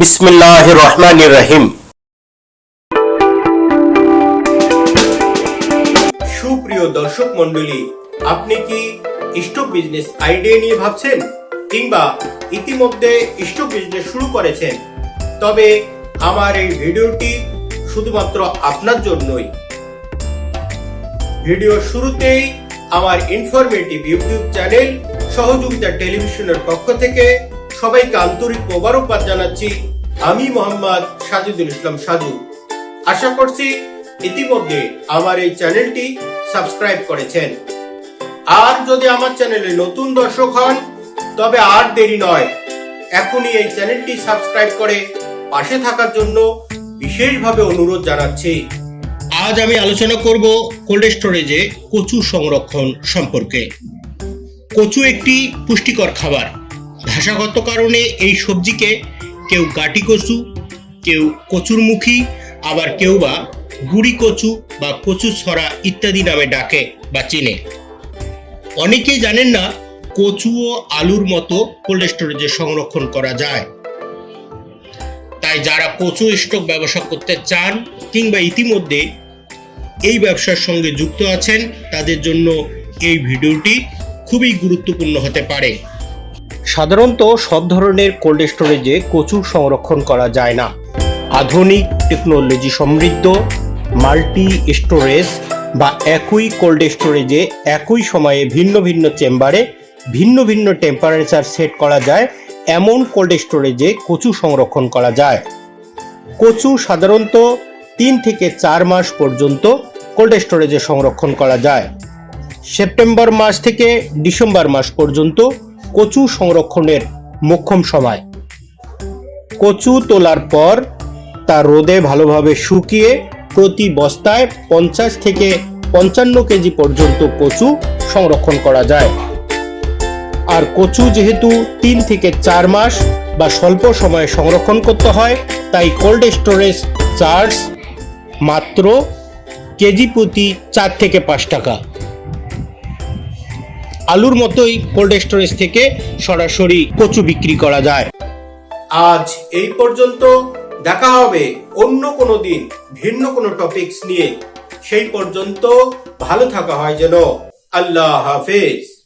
বিসমিল্লাহ রহমান রহিম। সুপ্রিয় দর্শক মন্ডলী আপনি কি স্টক বিজনেস আইডিয়া নিয়ে ভাবছেন কিংবা ইতিমধ্যে স্টক বিজনেস শুরু করেছেন? তবে আমার এই ভিডিওটি শুধুমাত্র আপনার জন্যই। ভিডিও শুরুতেই আমার ইনফরমেটিভ ইউটিউব চ্যানেল সহযোগিতা টেলিভিশনের পক্ষ থেকে সবাইকে আন্তরিক মোবারকবাদ জানাচ্ছি। আমি মোহাম্মদ সাজিদুল ইসলাম সাজু আশা করছি ইতিমধ্যে আমার এই চ্যানেলটি সাবস্ক্রাইব করেছেন। আর যদি আমার চ্যানেলে নতুন দর্শক হন, তবে আর দেরি নয়, এখনই এই চ্যানেলটি সাবস্ক্রাইব করে পাশে থাকার জন্য বিশেষভাবে অনুরোধ জানাচ্ছি। আজ আমি আলোচনা করব কোল্ড স্টোরেজে কচু সংরক্ষণ সম্পর্কে। কচু একটি পুষ্টিকর খাবার। ভাষাগত কারণে এই সবজিকে কেউ গাটি কচু, কেউ কচুরমুখী আবার কেউ বা গুড়ি কচু বা কচু ছড়া ইত্যাদি নামে ডাকে বা চিনে। অনেকেই জানেন না কচু ও আলুর মতো কোল্ড স্টোরেজে সংরক্ষণ করা যায়। তাই যারা কচু স্টক ব্যবসা করতে চান কিংবা ইতিমধ্যে এই ব্যবসার সঙ্গে যুক্ত আছেন, তাদের জন্য এই ভিডিওটি খুবই গুরুত্বপূর্ণ হতে পারে। সাধারণত সব ধরনের কোল্ড স্টোরেজে কচু সংরক্ষণ করা যায় না। আধুনিক টেকনোলজি সমৃদ্ধ, মাল্টি স্টোরেজ বা একই কোল্ড স্টোরেজে একই সময়ে ভিন্ন ভিন্ন চেম্বারে ভিন্ন ভিন্ন টেম্পারেচার সেট করা যায়, এমন কোল্ড স্টোরেজে কচু সংরক্ষণ করা যায়। কচু সাধারণত তিন থেকে চার মাস পর্যন্ত কোল্ড স্টোরেজে সংরক্ষণ করা যায়। সেপ্টেম্বর মাস থেকে ডিসেম্বর মাস পর্যন্ত কচু সংরক্ষণের মোক্ষম সময়। কচু তোলার পর তা রোদে ভালোভাবে শুকিয়ে প্রতি বস্তায় পঞ্চাশ থেকে পঞ্চান্ন কেজি পর্যন্ত কচু সংরক্ষণ করা যায়। আর কচু যেহেতু তিন থেকে চার মাস বা স্বল্প সময়ে সংরক্ষণ করতে হয়, তাই কোল্ড স্টোরেজ চার্জ মাত্র কেজি প্রতি চার থেকে পাঁচ টাকা। আলুর মতোই কোল্ড স্টোরেজ থেকে সরাসরি কচু বিক্রি করা যায়। আজ এই পর্যন্ত দেখা হবে অন্য কোনো দিন ভিন্ন কোনো টপিকস নিয়ে। সেই পর্যন্ত ভালো থাকা হয় যেন। আল্লাহ হাফেজ।